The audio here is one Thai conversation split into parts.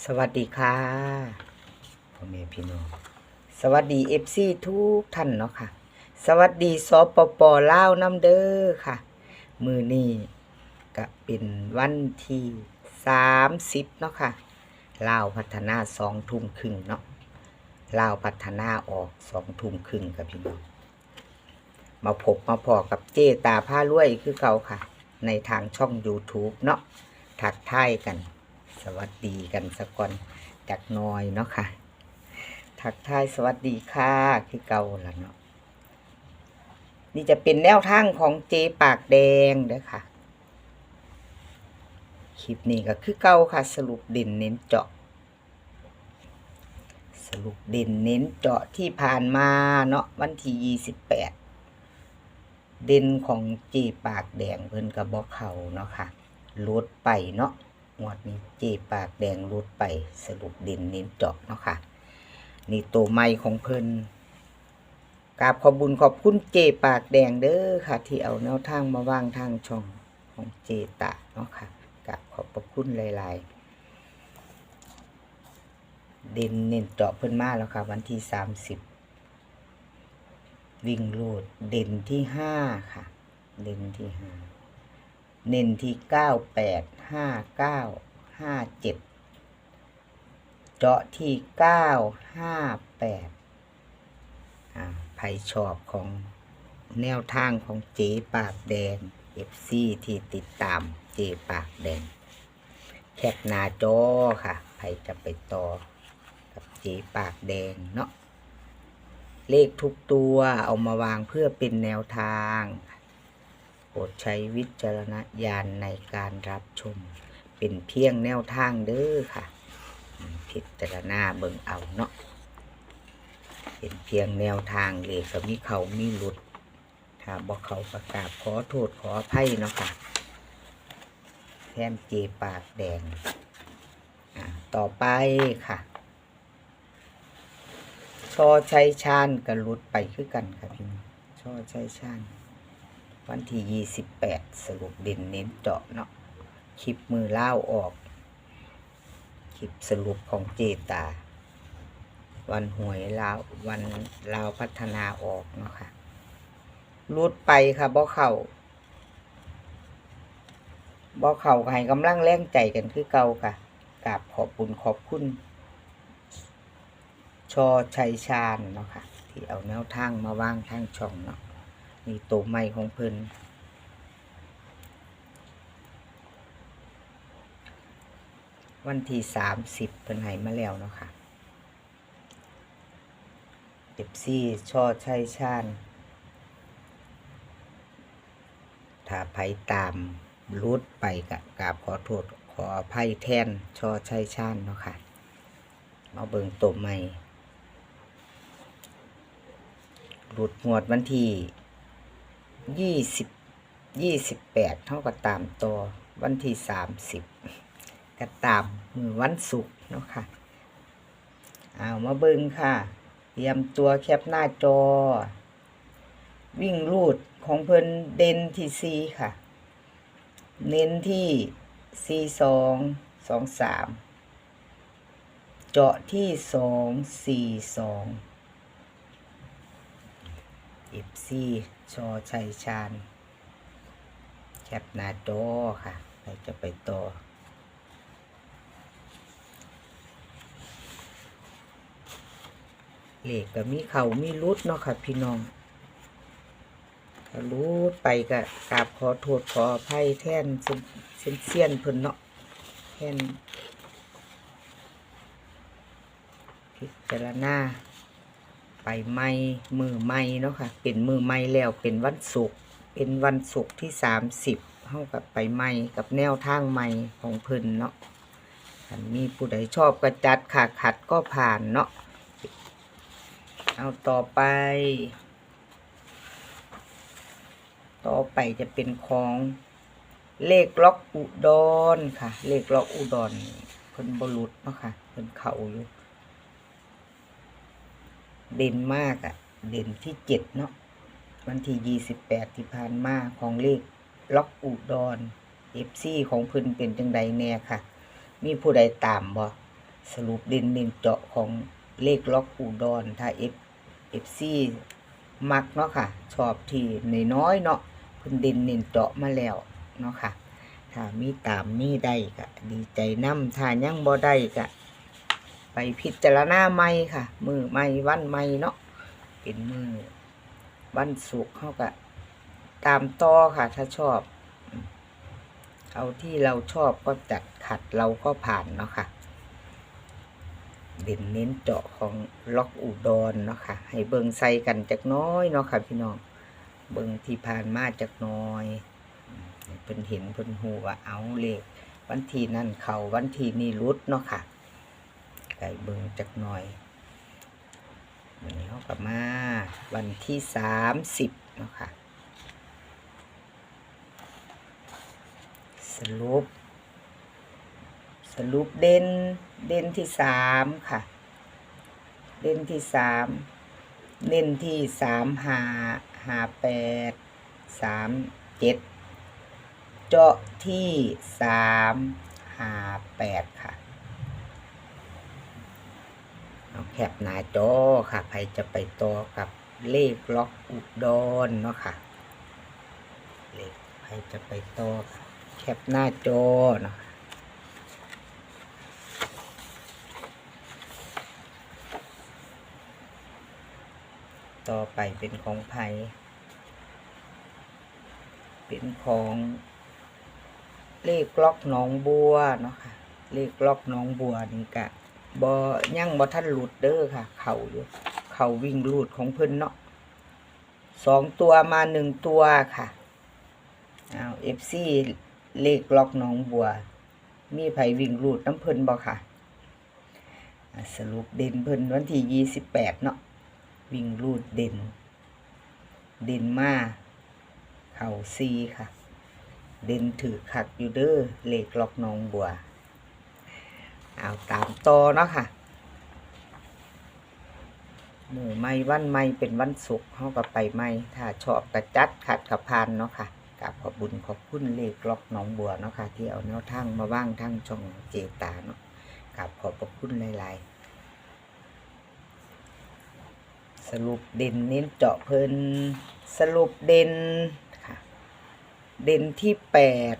สวัสดีค่ะพ่อแม่พี่น้องสวัสดีเอฟซีทุกท่านเนาะค่ะ สวัสดีสปปลาวน้ำเด้อค่ะ มือนี้ก็เป็นวันที่สามสิบเนาะค่ะลาวพัฒนาสองทุ่มครึ่งเนาะลาวพัฒนาออกสองทุ่มครึ่งกับพี่น้องมาพบมาพอกับเจตาผ้ารวยคือเขาค่ะ ในทางช่อง YouTube เนาะทักทายกัน สวัสดีกันสักก่อนจากน้อยเนาะค่ะ ทักทายสวัสดีค่ะคือเก่าละเนาะนี่จะเป็นแนวทางของเจปากแดงเด้อค่ะ คลิปนี้ก็คือเก่าค่ะ สรุปเด่นเน้นเจาะ สรุปเด่นเน้นเจาะที่ผ่านมาเนาะวันที่ยี่สิบแปดเด่นของเจปากแดงเพิ่นกระบอกเขาเนาะค่ะลดไปเนาะ งวดนี้เจปากแดงลดไปสรุปเด่นเน้นเจาะเนาะค่ะ นี่ตัวใหม่ของเพิ่นกราบขอบุญขอบคุณเจปากแดงเด้อค่ะ ที่เอาแนวทางมาวางทางช่องของเจตะเนาะค่ะกราบขอบพระคุณหลายๆเด่นเน้นเจาะเพิ่นมาแล้วค่ะ วันที่สามสิบวิ่งลูดเด่นที่ห้าค่ะ เด่นที่ห้า เน้นที่เก้าแปดห้าเก้าห้าเจ็ดเจาะที่เก้าห้าแปดอ่าไผชอบของแนวทางของเจปากแดงเอฟซีที่ติดตามเจปากแดง แคปหน้าจอค่ะใครจะไปต่อกับเจปากแดงเนาะเลขทุกตัวเอามาวางเพื่อเป็นแนวทาง โปรดใช้วิจารณญาณในการรับชม เป็นเพียงแนวทางเด้อค่ะ พิจารณาเบิ่งเอาเนาะเป็นเพียงแนวทางเลขก็มีเขามีหลุด ถ้าบอกเขาประกาศขอโทษขออภัยเนาะค่ะแทนเจปากแดง ต่อไปค่ะชอชัยชาญกับรุดไปคือกันค่ะพี่น้องชอชัยชาญ วันที่ยี่สิบแปดสรุปเด่นเน้นเจาะเนาะคลิปมือเล่าออก คลิปสรุปของเจตา วันหวยลาววันลาวพัฒนาออกเนาะค่ะรุดไปค่ะบ่เข่าบ่เข่าให้กำลังแรงใจกันคือเก่าค่ะกราบขอบคุณขอบคุณ ชอชัยชาญเนาะค่ะ ที่เอาแนวทางมาวางทางช่องเนาะ นี่ตัวใหม่ของเพิ่นวันที่สามสิบเพิ่นให้มาแล้วเนาะค่ะเด็บซี่ชอชัยชาญถ้าไผตามรุดไปกะกราบขอโทษขออภัยแทนชอชัยชาญเนาะค่ะมาเบิ่งตัวใหม่หลุดหมวดวันที่ ยี่สิบยี่สิบแปดเท่ากับตามตัววันที่สามสิบก็ตามมือวันศุกร์เนาะค่ะเอามาเบิ่งค่ะ เตรียมตัวแคปหน้าจอ วิ่งรูดของเพิ่นเด่นที่ซีค่ะ เน้นที่ซีสองสองสามเจาะที่สองสี่สองเอฟซี ชอชัยชาญแคปหน้าจอค่ะเราจะไปต่อเหลขก็มีเขามีรุดเนาะค่ะ พี่น้องถ้ารุดไปก็กราบขอโทษขออภัยแท่นเส้นเสียนเพิ่นเนาะแท่นพิจารณา ไปไม่มือไม่เนาะค่ะ เป็นมือไม่แล้วเป็นวันศุกร์เป็นวันศุกร์ที่สามสิบเท่ากับไปไม่กับแนวทางไม่ของเพิ่นเนาะอันมีผู้ใดชอบก็จัดขาขัดก็ผ่านเนาะเอาต่อไป ต่อไปจะเป็นของเลขล็อกอุดรค่ะ เลขล็อกอุดรเพิ่นบรุษเนาะค่ะเพิ่นเขาอยู่ เด่นมากอะ่ะ เด่นที่เจ็ดเนาะวันที่ยี่สิบแปดที่ผ่านมาของเลขล็อกอุดรเอฟซีของเพิ่นเป็นจังใดแน่ค่ะ มีผู้ใดตามบ่สรุปเด่นเน้นเจาะของเลขล็อกอุดรถ้า F FC มักเนาะค่ะ ชอบที่นน้อยเนาะเพิ่นเด่นเน้นเจาะมาแล้วเนาะค่ะถ้ามีตามมีได้ก็ดีใจนํถ้ายังบ่ได้ก็ ไปพิจารณาใหม่ค่ะ มือใหม่วันใหม่เนาะเป็นมือวันศุกร์เขาก็ตามต่อค่ะ ถ้าชอบ เอาที่เราชอบก็จัดขัดเราก็ผ่านเนาะค่ะเด่นเน้นเจาะของล็อกอุดรเนาะค่ะ ให้เบิงใส่กันจักน้อยเนาะค่ะ พี่น้องเบิงที่ผ่านมาจักน้อยอืมให้เพิ่นเห็นเพิ่นหูว่าเอาเลขวันที่นั่นเขาวันที่นี่รุดเนาะค่ะ ไก่เบิงจักหน่อยวันนี้เขากลับมาวันที่สามสิบเนาะค่ะ สรุป สรุปเด่นเด่นที่สามค่ะ เด่นที่สามเน้นที่สามหาหาแปดสามเจ็ดเจาะที่สามหาแปดค่ะ เอา แคปหน้าจอค่ะใครจะไปต่อกับเลขล็อกอุดรเนาะค่ะเลขใครจะไปต่อแคปหน้าจอเนาะต่อไปเป็นของไผ่เป็นของเลขล็อกหนองบัวเนาะค่ะเลขล็อกหนองบัวนี่กะ บอยังบ่ท่านหลุดเด้อค่ะ เข่าอยู่ เข่าวิ่งรูดของเพิ่นเนาะสองตัวมาหนึ่งตัวค่ะเอาเอฟซีเลขล็อกหนองบัว มีไผวิ่งรูดน้ำเพิ่นบ่ค่ะ สรุปเด่นเพิ่นวันที่ยี่สิบแปดเนาะวิ่งรูดเด่น เด่นมา เข่าซีค่ะ เด่นถือขักอยู่เด้อเลขล็อกหนองบัว เอาตามต่อเนาะค่ะมือไม่วันไม่เป็นวันศุกร์เขาก็ไปไม่ถ้าชอบกระจัดขัดขับพานเนาะค่ะกับขอบุญขอบคุณเลขล็อกหนองบัวเนาะค่ะที่เอาแนวทางมาว่างทั้งช่องเจตาเนาะกับขอบคุณหลายๆสรุปเด่นเน้นเจาะเพลินสรุปเด่นค่ะ เด่นที่แปด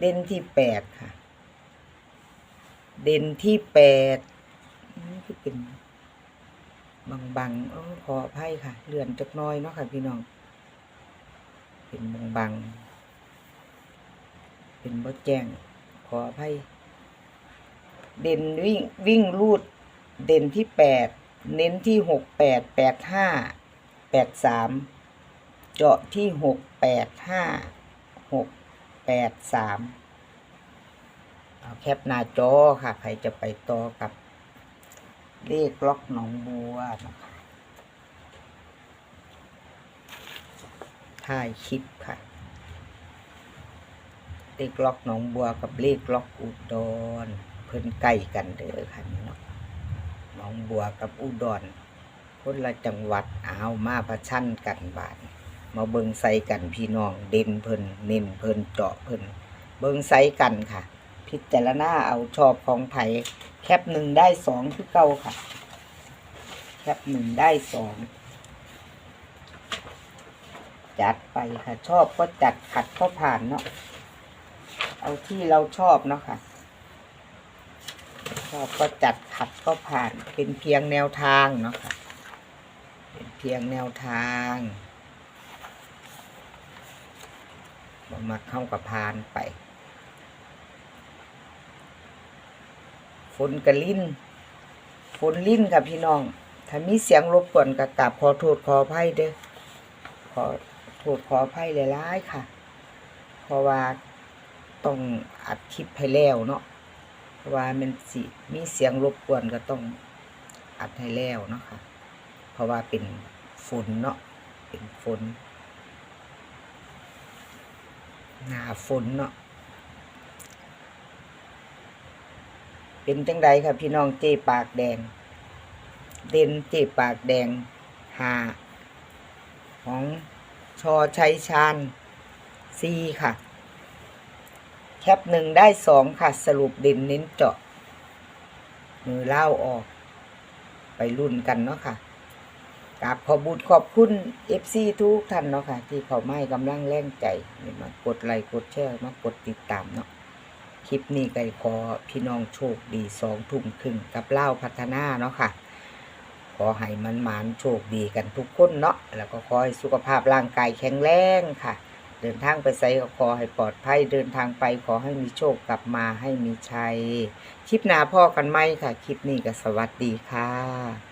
เด่นที่แปดค่ะ เด่นที่แปดนี่คือเป็นบางบางอขออภัยค่ะ เลื่อนจักน้อยเนาะค่ะ พี่น้อง เป็นบางบางเป็นบ่แจ้ง ขออภัย เด่นวิ่งวิ่งรูด เด่นที่แปด เน้นที่หกแปดแปดห้าแปดสาม เจาะที่หกแปดห้าหก แปดสามเอาแคปหน้าจอค่ะใครจะไปต่อกับ เลขล็อกหนองบัวนะคะถ่ายคลิปค่ะ เลขล็อกหนองบัวกับเลขล็อกอุดรเพิ่นใกล้กันเด้อค่ะนี่เนาะหนองบัวกับอุดรคนละจังหวัดเอามาประชันกันบาด มาเบิงใส่กันพี่น้องเด่นเพิ่นเน้นเพิ่นเจาะเพิ่นเบิงใส่กันค่ะ พิจารณาเอาชอบของไผแคปหนึ่งได้สองคือเก่าค่ะ แคปหนึ่งได้สองจัดไปค่ะ ชอบก็จัดขัดก็ผ่านเนาะเอาที่เราชอบเนาะค่ะชอบก็จัดขัดก็ผ่านเป็นเพียงแนวทางเนาะค่ะเป็นเพียงแนวทาง บ่มาเข้ากับพานไปฝนกระลิ้นฝนลิ้นค่ะพี่น้อง ถ้ามีเสียงรบกวนกระกราบขอโทษขออภัยเด้อขอโทษขออภัยหลายๆค่ะ เพราะว่าต้องอัดคลิปให้แล้วเนาะเพราะว่ามันสิมีเสียงรบกวนก็ต้องอัดให้แล้วเนาะค่ะ เพราะว่าเป็นฝนเนาะเป็นฝน หนาฝนเนาะเป็นจังใดครับพี่น้องเจปากแดง เด่นเจปากแดงหาของชอชัยชาญซีค่ะ แคปหนึ่งได้สองค่ะ สรุปเด่นเน้นเจาะ มือเล่าออก ไปรุ่นกันเนาะค่ะ กราบขอบุญขอบคุณเอฟซีทุกท่านเนาะค่ะ ที่เขาไม่กำลังแรงใจมากดไลค์กดแชร์มากดติดตามเนาะคลิปนี้ก็ขอพี่น้องโชคดีสองทุ่มครึ่งกับเล่าพัฒนาเนาะค่ะ ขอให้มันหมานโชคดีกันทุกคนเนาะแล้วก็ขอให้สุขภาพร่างกายแข็งแรงค่ะ เดินทางไปไสก็ขอให้ปลอดภัยเดินทางไปขอให้มีโชคกลับมาให้มีชัยคลิปหน้าพ่อกันไหมค่ะ คลิปนี้ก็สวัสดีค่ะ